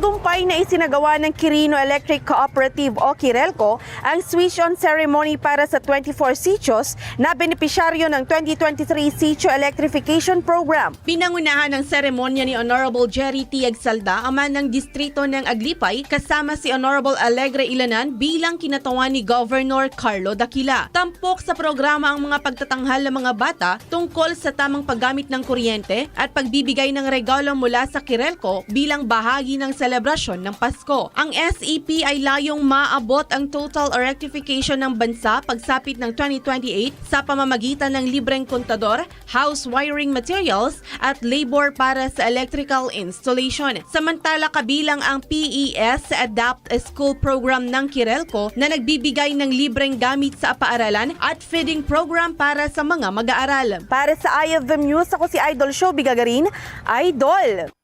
Matagumpay na isinagawa ng Quirino Electric Cooperative o Kirelco ang switch-on ceremony para sa 24 sitios na benepisyaryo ng 2023 Sitio Electrification Program. Pinangunahan ng seremonya ni Honorable Jerry T. Agsalda, ama ng distrito ng Aglipay, kasama si Honorable Alegre Ilanan bilang kinatawan ni Governor Carlo Dakila. Tampok sa programa ang mga pagtatanghal ng mga bata tungkol sa tamang paggamit ng kuryente at pagbibigay ng regalo mula sa Kirelco bilang bahagi ng selebrasyon ng Pasko. Ang SEP ay layong maabot ang total rectification ng bansa pagsapit ng 2028 sa pamamagitan ng libreng kontador, house wiring materials at labor para sa electrical installation. Samantala kabilang ang PES Adapt School Program ng Kirelco na nagbibigay ng libreng gamit sa paaralan at feeding program para sa mga mag-aaral. Para sa Eye of the News, ako si Idol Show Bigagarin, Idol!